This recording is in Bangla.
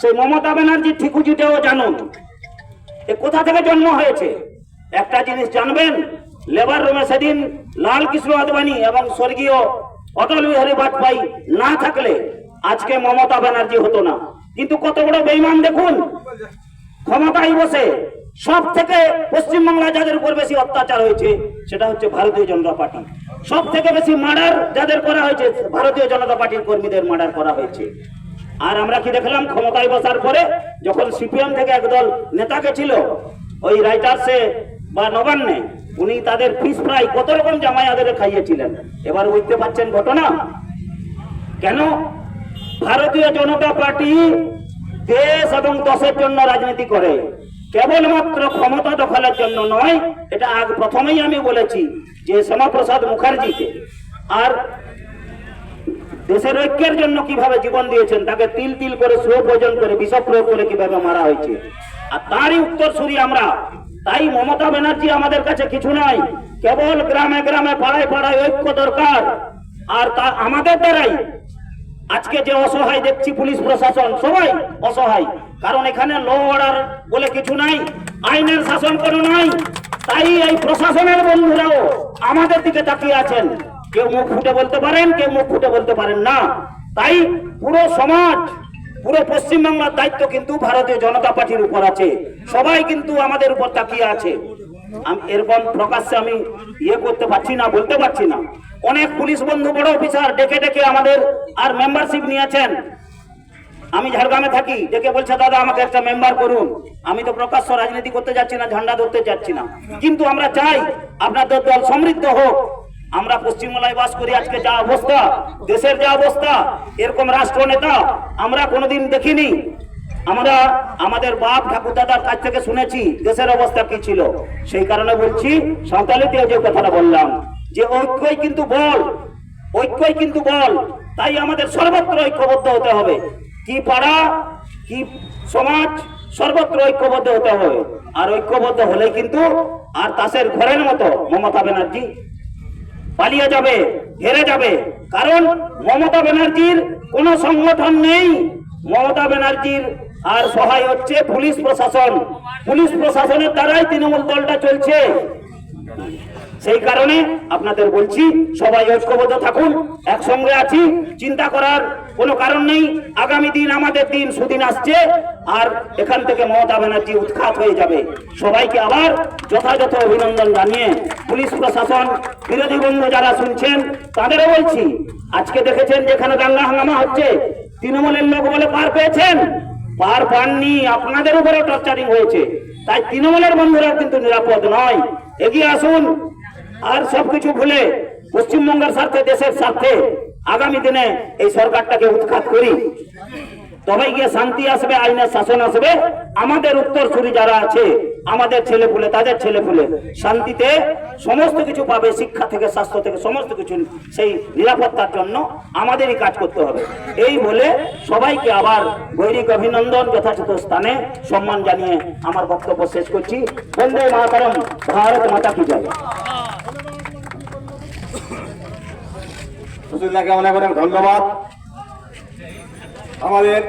সেই মমতা ঠিকুজিটাও জানুন। কোথা থেকে জন্ম হয়েছে? একটা জিনিস জানবেন, লেবার রুমে সেদিন লাল কৃষ্ণ আদবানি এবং স্বর্গীয় অটল বিহারী বাজপেয়ী না থাকলে আজকে মমতা ব্যানার্জি হতো না। কিন্তু কত বড় বেইমান দেখুন, ক্ষমতায় বসে সব থেকে পশ্চিমবাংলায় যাদের উপর বেশি অত্যাচার হয়েছে, সেটা হচ্ছে ভারতীয় জনতা পার্টি। সব থেকে বেশি মার্ডার যাদের করা হয়েছে, ভারতীয় জনতা পার্টির কর্মীদের মার্ডার করা হয়েছে। আর আমরা কি দেখলাম, ক্ষমতায় বসার পরে যখন সিপিএম থেকে একদল নেতাকে ছিল, ওই রাইটার্সে বা নবান্নে, উনি তাদের ফিস ফ্রাই কত রকম জামাই আদের খাইয়েছিলেন? এবার বুঝতে পারছেন ঘটনা? কেন? ভারতীয় জনতা পার্টি দেশ এবং দশের জন্য রাজনীতি করে। কেবলমাত্র ক্ষমতা দখলের জন্য নয়, এটা আগ প্রথমেই আমি বলেছি যে শ্যামাপ্রসাদ মুখার্জিকে। আর দেশের ঐক্যের জন্য কীভাবে জীবন দিয়েছেন, তাকে তিল তিল করে স্লো ভোজন করে বিষ প্রয়োগ করে কীভাবে মারা হয়েছে? আর তারই উত্তর সুরি আমরা। তাই মমতা ব্যানার্জি আমাদের কাছে কিছু নাই। কেবল গ্রামে গ্রামে, পাড়ায় পাড়ায় ঐক্য দরকার। আর তা আমাদের দ্বারাই। আজকে যে অসহায় দেখছি পুলিশ প্রশাসন, সবাই অসহায়। কারণ এখানে ল অর্ডার বলে কিছু নাই, আইনের শাসন কোনো নাই। তাই এই প্রশাসনের বন্ধুরাও আমাদের দিকে তাকিয়ে আছেন। কেউ মুখ ফুটে বলতে পারেন, কেউ মুখ ফুটে বলতে পারেন না। তাই পুরো সমাজ, পুরো পশ্চিমবাংলার দায়িত্ব কিন্তু ভারতীয় জনতা পার্টির উপর আছে। সবাই কিন্তু আমাদের উপর তাকিয়ে আছে। এরকম প্রকাশ্যে আমি ইয়ে করতে পারছি না, বলতে পারছি না। অনেক পুলিশ বন্ধু, বড় অফিসার ডেকে ডেকে আমাদের আর মেম্বারশিপ নিয়েছেন। আমি ঝাড়গ্রামে থাকি, ডেকে বলছে, দাদা, আমাকে একটা মেম্বার করুন। আমি তো প্রকাশ্য রাজনীতি করতে যাচ্ছি না, ঝান্ডা ধরতে যাচ্ছি না। কিন্তু আমরা চাই আপনাদের দল সমৃদ্ধ হোক। আমরা পশ্চিমবাংলায় বাস করি, আজকে যা অবস্থা, দেশের যা অবস্থা, এরকম রাষ্ট্র নেতা আমরা কোনোদিন দেখিনি। আমরা আমাদের বাপ ঠাকুর দাদার কাছ থেকে শুনেছি, দেশের অবস্থা কি ছিল। সেই কারণে বলছি সাঁওতালিতে যে কথাটা বললাম, যে ঐক্যই কিন্তু বল, ঐক্যই কিন্তু বল, তাই আমাদের সর্বত্র ঐক্যবদ্ধ হতে হবে। কি পাড়া, কি সমাজ, সর্বত্র ঐক্যবদ্ধ হতে হবে। আর ঐক্যবদ্ধ হলে কিন্তু আর তাসের ঘরের মতো মমতা ব্যানার্জি পালিয়ে যাবে, হেরে যাবে। কারণ মমতা ব্যানার্জির কোনো সংগঠন নেই। মমতা ব্যানার্জির আর সহায় হচ্ছে পুলিশ প্রশাসন। পুলিশ প্রশাসনের দ্বারাই তৃণমূল দলটা চলছে। সেই কারণে আপনাদের বলছি, সবাই ঐক্যবদ্ধ থাকুন, একসঙ্গে আছি, চিন্তা করার কোনো কারণ নেই। আগামী দিন আমাদের দিন সুদিন আসছে, আর এখান থেকে মমতা ব্যানার্জি উৎখাত হয়ে যাবে। সবাইকে আবার যথাযথ অভিনন্দন জানিয়ে পুলিশ প্রশাসন, বিরোধী বন্ধু যারা শুনছেন, তাদেরও বলছি, আজকে দেখেছেন যেখানে দাঙ্গা হাঙ্গামা হচ্ছে, তৃণমূলের লোক বলে পার পেয়েছেন। পার পাননি, আপনাদের উপরে টর্চারিং হয়েছে। তাই তৃণমূলের বন্ধুরা কিন্তু নিরাপদ নয়। এগিয়ে আসুন। আর সবকিছু ভুলে পশ্চিমবঙ্গের স্বার্থে, দেশের স্বার্থে আগামী দিনে এই সরকারটাকে উৎখাত করি। তবে গিয়ে শান্তি আসবে, আইনের শাসন আসবে। আমাদের উত্তর ছুরি যারা আছে আমাদের ছেলে পুলে তাদের ছেলে পুলে শান্তিতে সমস্ত কিছু পাবে, শিক্ষা থেকে, স্বাস্থ্য থেকে, সমস্ত কিছু সেই নিরাপত্তার জন্য আমাদেরই কাজ করতে হবে। এই বলে সবাইকে আবার গৈরিক অভিনন্দন যথাযথ স্থানে সম্মান জানিয়ে আমার বক্তব্য শেষ করছি। বন্দে মাতারম, ভারত মাতা কি সুশীলদাকে অনেক অনেক ধন্যবাদ। আমাদের